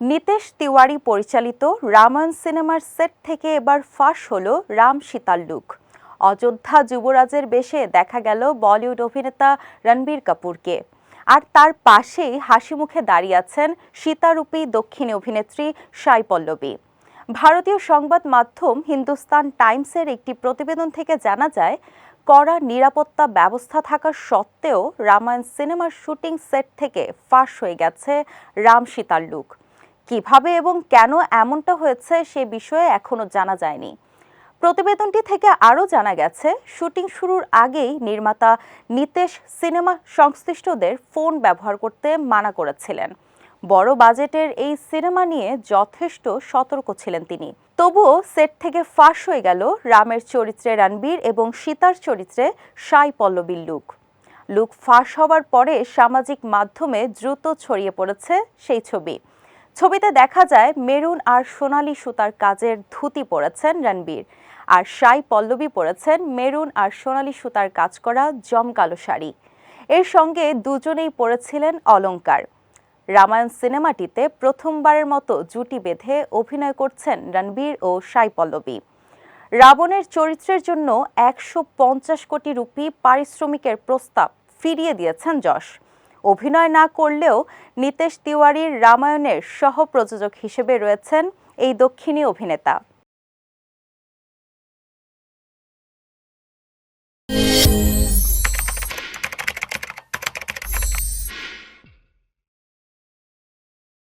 নিতেশ তিওয়ারি পরিচালিত রামায়ণ সিনেমার সেট থেকে এবার ফাঁস হলো রাম সীতার লুক। অযোধ্যা যুবরাজের বেশে দেখা গেল বলিউড অভিনেতা রণবীর কাপুরকে। আর তার পাশেই হাসি মুখে দাঁড়িয়ে আছেন সীতারূপী দক্ষিণী অভিনেত্রী সাই পল্লবী। ভারতীয় সংবাদ মাধ্যম হিন্দুস্তান টাইমসের একটি প্রতিবেদন থেকে জানা যায়, কড়া নিরাপত্তা ব্যবস্থা থাকা সত্ত্বেও রামায়ণ সিনেমার শুটিং সেট থেকে ফাঁস হয়ে গেছে রাম সীতার লুক। কীভাবে এবং কেন এমনটা হয়েছে সে বিষয়ে এখনও জানা যায়নি। প্রতিবেদনটি থেকে আরও জানা গেছে, শুটিং শুরুর আগেই নির্মাতা নিতেশ সিনেমা সংশ্লিষ্টদের ফোন ব্যবহার করতে মানা করেছিলেন। বড় বাজেটের এই সিনেমা নিয়ে যথেষ্ট সতর্ক ছিলেন তিনি। তবুও সেট থেকে ফাঁস হয়ে গেল রামের চরিত্রে রণবীর এবং সীতার চরিত্রে সাই পল্লবীর লুক। লুক ফাঁস হওয়ার পরে সামাজিক মাধ্যমে দ্রুত ছড়িয়ে পড়েছে সেই ছবি। ছবিতে দেখা যায়, মেরুন আর সোনালী সুতার কাজের ধুতি পরেছেন রণবীর। আর সাই পল্লবী পরেছেন মেরুন আর সোনালী সুতার কাজ করা জমকালো শাড়ি। এর সঙ্গে দুজনেই পরেছিলেন অলঙ্কার রামায়ণ সিনেমাটিতে প্রথমবারের মতো জুটি বেঁধে অভিনয় করছেন রণবীর ও সাই পল্লবী। রাবণের চরিত্রের জন্য একশো পঞ্চাশ কোটি রুপি পারিশ্রমিকের প্রস্তাব ফিরিয়ে দিয়েছেন যশ। অভিনয় না করলেও নিতেশ তিওয়ারির রামায়ণের সহ প্রযোজক হিসেবে রয়েছেন এই দক্ষিণী অভিনেতা।